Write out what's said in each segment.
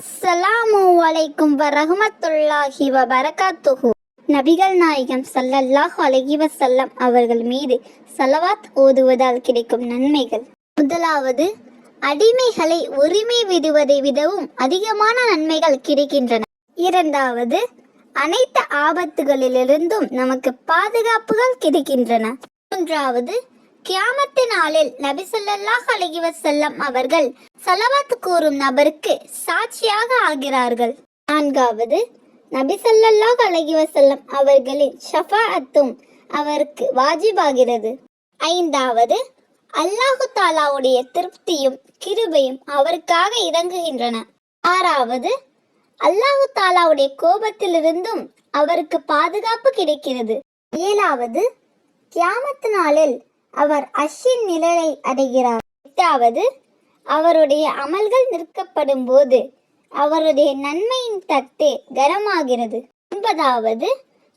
அஸ்ஸலாமு அலைக்கும் வரஹமத்துல்லாஹி வபரகாத்துஹு. நபிகள் நாயகம் ஸல்லல்லாஹு அலஹி வசல்லம் அவர்கள் மீது சலவாத் ஓதுவதால் கிடைக்கும் நன்மைகள். முதலாவது அடிமைகளை உரிமை விடுவதை விடவும் அதிகமான நன்மைகள் கிடைக்கின்றன. இரண்டாவது அனைத்து ஆபத்துகளிலிருந்தும் நமக்கு பாதுகாப்புகள் கிடைக்கின்றன. மூன்றாவது கியாமத்து நாளில் நபி சொல்லல்லாஹ் அலஹி வசல்லம் அவர்கள் சலவாத்து கூறும் நபருக்கு சாட்சியாக ஆகிறார்கள். நான்காவது நபி ஸல்லல்லாஹு அலைஹி வசல்லம் அவர்களின் ஷஃபாஅத்தும் அவருக்கு வாஜிபாகிறது. ஐந்தாவது அல்லாஹு தாலாவுடைய திருப்தியும் கிருபையும் அவருக்காக இறங்குகின்றன. ஆறாவது அல்லாஹு தாலாவுடைய கோபத்திலிருந்தும் அவருக்கு பாதுகாப்பு கிடைக்கிறது. ஏழாவது கியாமத்து நாளில் அவர் அஷின் நிழலை அடைகிறார். எட்டாவது அவருடைய அமல்கள் நிற்கப்படும் போது அவருடைய நன்மையின் தட்டு கனமாகிறது ஒன்பதாவது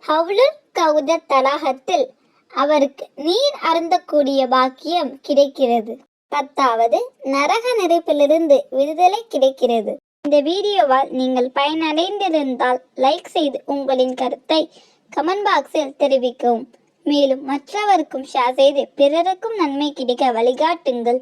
ஹவுலுல் கவுத தடாகத்தில் அவருக்கு நீர் அருந்தக்கூடிய பாக்கியம் கிடைக்கிறது. பத்தாவது நரக நெருப்பிலிருந்து விடுதலை கிடைக்கிறது. இந்த வீடியோவால் நீங்கள் பயனடைந்திருந்தால் லைக் செய்து உங்களின் கருத்தை கமெண்ட் பாக்ஸில் தெரிவிக்கவும். மேலும் மற்றவருக்கும் ஷேர் செய்து பிறருக்கும் நன்மை கிடைக்க வழிகாட்டுங்கள்.